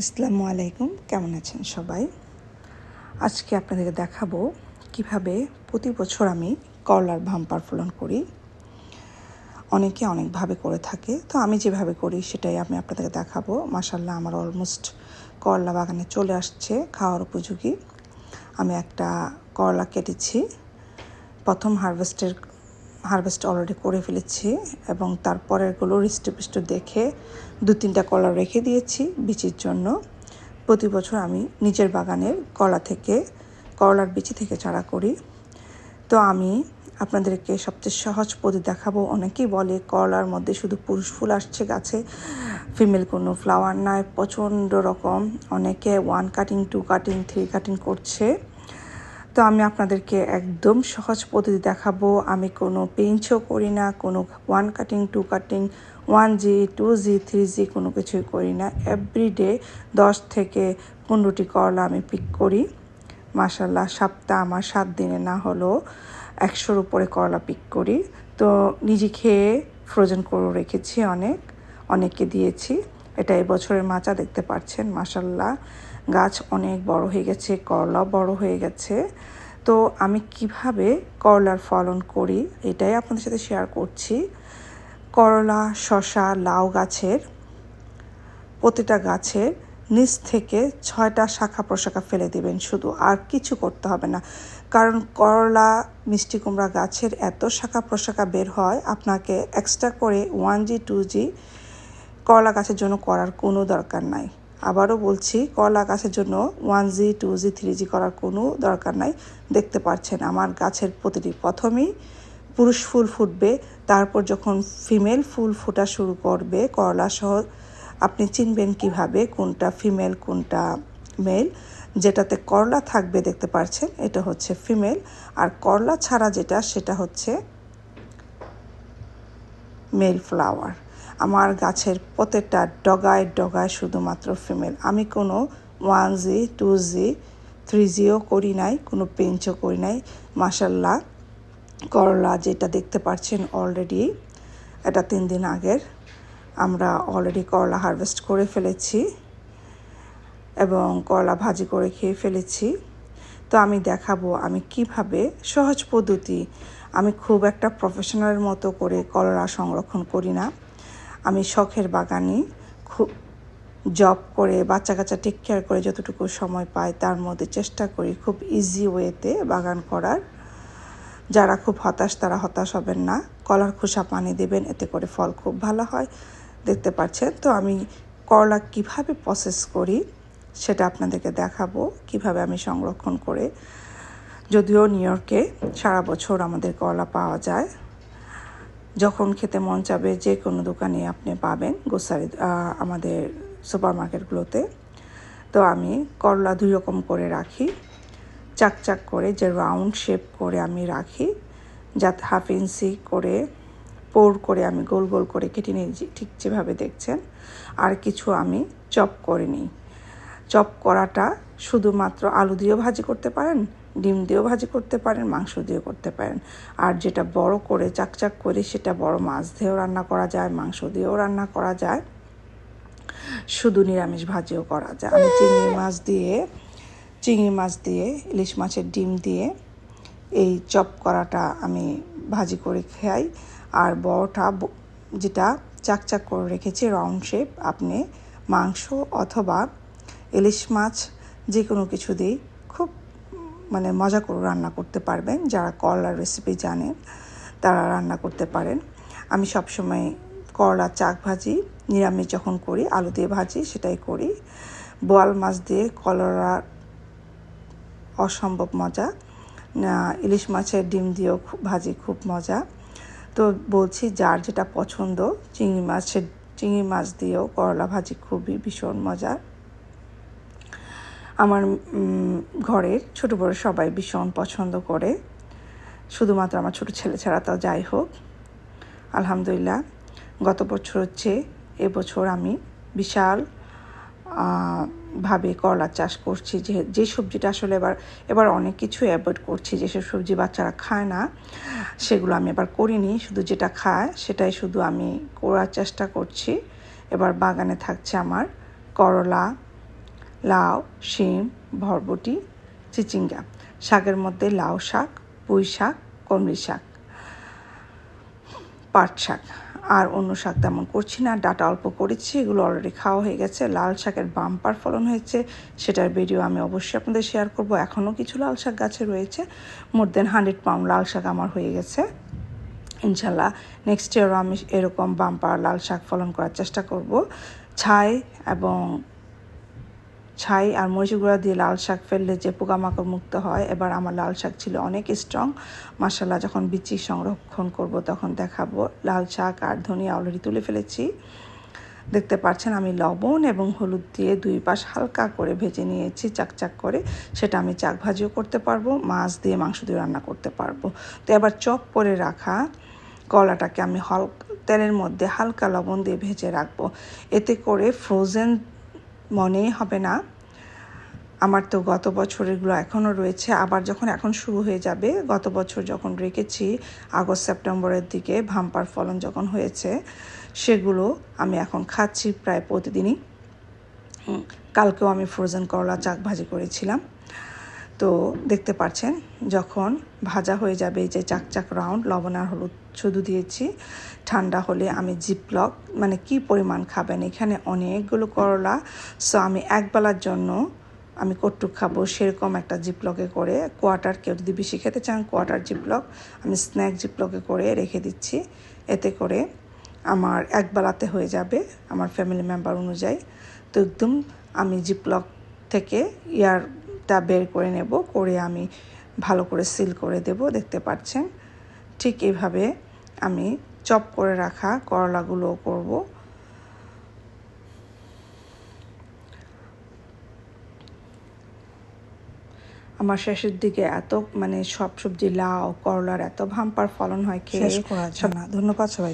আসসালামু আলাইকুম। কেমন আছেন সবাই? আজকে আপনাদেরকে দেখাবো কীভাবে প্রতি বছর আমি করলার ভাম্পার ফলন করি। অনেকে অনেকভাবে করে থাকে। তো আমি যেভাবে করি সেটাই আমি আপনাদেরকে দেখাবো। মাসাল্লাহ আমার অলমোস্ট করলা বাগানে চলে আসছে খাওয়ার উপযোগী। আমি একটা করলা কেটেছি। প্রথম হারভেস্টের হারভেস্ট অলরেডি করে ফেলেছি এবং তারপরেরগুলো হৃষ্টপুষ্ট দেখে দু তিনটা কলা রেখে দিয়েছি বিচির জন্য। প্রতি বছর আমি নিজের বাগানের কলা থেকে, করলার বিচি থেকে চারা করি। তো আমি আপনাদেরকে সবচেয়ে সহজ পদ্ধতি দেখাবো। অনেকেই বলে করলার মধ্যে শুধু পুরুষ ফুল আসছে গাছে, ফিমেল কোনো ফ্লাওয়ার নাই, প্রচণ্ড রকম। অনেকে one cutting two cutting three cutting করছে। তো আমি আপনাদেরকে একদম সহজ পদ্ধতি দেখাবো। আমি কোনো পেঞ্চও করি না, কোনো one cutting two cutting one G two G three G কোনো কিছুই করি না। এভরিডে দশ থেকে পনেরোটি করলা আমি পিক করি। মাসাল্লাহ সপ্তাহ আমার সাত দিনে না হলেও একশোর উপরে করলা পিক করি। তো নিজে খেয়ে ফ্রোজেন করে রেখেছি অনেক, অনেককে দিয়েছি। এটা এবছরের মাচা দেখতে পাচ্ছেন মাসাল্লাহ গাছ অনেক বড় হয়ে গেছে, করলাও বড় হয়ে গেছে। তো আমি কীভাবে করলার ফলন করি এটাই আপনাদের সাথে শেয়ার করছি। করলা শশা লাউ গাছের, প্রতিটা গাছের নিচ থেকে ছয়টা শাখা প্রশাখা ফেলে দেবেন শুধু, আর কিছু করতে হবে না। কারণ করলা, মিষ্টি কুমড়া গাছের এত শাখা প্রশাখা বের হয়, আপনাকে এক্সট্রা করে ওয়ান জি টু জি করলা গাছের জন্য করার কোনো দরকার নাই। আবারও বলছি করলা গাছের জন্য one G, two G, three G করার কোনো দরকার নাই। দেখতে পাচ্ছেন আমার গাছের প্রতিটি প্রথমেই পুরুষ ফুল ফুটবে, তারপর যখন ফিমেল ফুল ফোটা শুরু করবে, করলা সহ, আপনি চিনবেন কীভাবে কোনটা ফিমেল, কোনটা মেল। যেটাতে করলা থাকবে, দেখতে পাচ্ছেন এটা হচ্ছে ফিমেল। আর করলা ছাড়া যেটা, সেটা হচ্ছে মেল ফ্লাওয়ার। আমার গাছের প্রত্যেকটা ডগায় ডগায় শুধুমাত্র ফিমেল আমি কোনো one G two G three Jio করি নাই, কোনো পেঞ্চও করি নাই। মাসাল্লাহ করলা যেটা দেখতে পাচ্ছেন অলরেডি এটা তিন দিন আগের। আমরা অলরেডি করলা হারভেস্ট করে ফেলেছি এবং করলা ভাজি করে খেয়ে ফেলেছি। তো আমি দেখাবো আমি কীভাবে সহজ পদ্ধতি। আমি খুব একটা প্রফেশনালের মতো করে করলা সংরক্ষণ করি না। আমি শখের বাগানে খুব জব করে বাচ্চা কাচ্চা টেক কেয়ার করে যতটুকু সময় পাই, তার মধ্যে চেষ্টা করি খুব ইজি ওয়েতে বাগান করার। যারা খুব হতাশ, তারা হতাশ হবেন না। কলার খোসা পানি দেবেন, এতে করে ফল খুব ভালো হয়। দেখতে পাচ্ছেন? তো আমি করলা কীভাবে প্রসেস করি, সেটা আপনাদেরকে দেখাবো। কীভাবে আমি সংরক্ষণ করে, যদিও নিউ ইয়র্কে সারা বছর আমাদের করলা পাওয়া যায়। যখন খেতে মন চাবে যে কোনো দোকানে আপনি পাবেন গোসারি আমাদের সুপার মার্কেটগুলোতে তো আমি করলা দুই রকম করে রাখি। চাকচাক করে, যে রাউন্ড শেপ করে আমি রাখি। যাতে হাফ ইঞ্চি করে, পোর করে আমি গোল গোল করে কেটে নিই ঠিক যেভাবে দেখছেন। আর কিছু আমি চপ করে নিই। চপ করাটা শুধুমাত্র আলু দিয়েও ভাজি করতে পারেন ডিম দিয়েও ভাজি করতে পারেন, মাংস দিয়েও করতে পারেন। আর যেটা বড় করে চাকচাক করে সেটা বড় মাছ দিয়েও রান্না করা যায়, মাংস দিয়েও রান্না করা যায়। শুধু নিরামিষ ভাজিও করা যায়। আমি চিংড়ি মাছ দিয়ে, চিংড়ি মাছ দিয়ে, ইলিশ মাছের ডিম দিয়ে এই চপ করাটা আমি ভাজি করে খাই। আর বড়টা যেটা চাকচাক করে রেখেছি রাউন্ড শেপ আপনি মাংস অথবা ইলিশ মাছ যে কোনো কিছু দিয়েই মানে মজা করে রান্না করতে পারবেন। যারা করলার রেসিপি জানেন, তারা রান্না করতে পারেন। আমি সবসময় করলা চাক ভাজি, নিরামিষ যখন করি, আলু দিয়ে ভাজি, সেটাই করি। বোয়াল মাছ দিয়ে কলরা অসম্ভব মজা। ইলিশ মাছের ডিম দিয়েও ভাজি খুব মজা। তো বলছি, যার যেটা পছন্দ, চিংড়ি মাছের, চিংড়ি মাছ দিয়েও করলা ভাজি খুবই ভীষণ মজার আমার ঘরের ছোটো বড়ো সবাই ভীষণ পছন্দ করে। শুধুমাত্র আমার ছোটো ছেলে ছাড়া তাও যাই হোক। আলহামদুলিল্লাহ, গত বছর হচ্ছে এবছর আমি বিশাল ভাবে করলা চাষ করছি। যে যে সবজিটা আসলে এবার এবার অনেক কিছু অ্যাভয়েড করছি। যেসব সবজি বাচ্চারা খায় না, সেগুলো আমি এবার করিনি। শুধু যেটা খায়, সেটাই শুধু আমি করার চেষ্টা করছি। এবার বাগানে থাকছে আমার করলা লাউ, শিম, ভরবটি, চিচিঙ্গা। শাকের মধ্যে লাউ শাক, পুঁই শাক কলমি শাক, পাট শাক। আর অন্য শাক তেমন করছি না, ডাটা অল্প করেছি, এগুলো অলরেডি খাওয়া হয়ে গেছে। লাল শাকের বাম্পার ফলন হয়েছে, সেটার ভিডিও আমি অবশ্যই আপনাদের শেয়ার করব। এখনও কিছু লাল শাক গাছে রয়েছে মোর দেন হান্ড্রেড পাউন্ড লাল শাক আমার হয়ে গেছে। ইনশাল্লাহ নেক্সট ইয়ারও আমি এরকম বাম্পার লাল শাক ফলন করার চেষ্টা করব। ছাই এবং ছাই আর মরিচ গুঁড়া দিয়ে লাল শাক ফেললে যে পোকামাকড় মুক্ত হয়, এবার আমার লাল শাক ছিল অনেক স্ট্রং মাসাল্লাহ যখন বিচি সংরক্ষণ করব তখন দেখাবো। লাল শাক আর ধনিয়া অলরেডি তুলে ফেলেছি। দেখতে পাচ্ছেন আমি লবণ এবং হলুদ দিয়ে দুই পাশ হালকা করে ভেজে নিয়েছি, চাকচাক করে। সেটা আমি চাক ভাজিও করতে পারব, মাছ দিয়ে মাংস দিয়ে রান্না করতে পারব। তো এবার চপ করে রাখা কলাটাকে আমি হল তেলের মধ্যে হালকা লবণ দিয়ে ভেজে রাখব। এতে করে ফ্রোজেন মনেই হবে না। আমার তো গত বছরেরগুলো এখনও রয়েছে। আবার যখন এখন শুরু হয়ে যাবে, গত বছর যখন রেখেছি, আগস্ট, সেপ্টেম্বরের দিকে ভাম্পার ফলন যখন হয়েছে, সেগুলো আমি এখন খাচ্ছি প্রায় প্রতিদিনই। কালকেও আমি ফ্রোজেন করলা চাক ভাজি করেছিলাম। তো দেখতে পাচ্ছেন যখন ভাজা হয়ে যাবে যে চাকচাক রাউন্ড লবণ আর হলুদ শুধু দিয়েছি। ঠান্ডা হলে আমি জিপলক মানে কি পরিমাণ খাবেন? এখানে অনেকগুলো করলা। সো আমি একবেলার জন্য আমি কটুক খাব সেরকম একটা জিপলকে করে। কোয়াটার কেউ যদি বেশি খেতে চান কোয়াটার জিপলক আমি স্ন্যাক জিপলকে করে রেখে দিচ্ছি। এতে করে আমার একবেলাতে হয়ে যাবে আমার ফ্যামিলি মেম্বার অনুযায়ী। তো একদম আমি জিপলক থেকে ইয়ারটা বের করে নেব করে আমি ভালো করে সিল করে দেব দেখতে পাচ্ছেন। ঠিক এইভাবে আমি চপ করে রাখা করলাগুলো করব। আমার শেষের দিকে এত মানে সব সবজি লাউ করলার এত ভাম্পার ফলন হয় খেয়ে ধন্যবাদ সবাই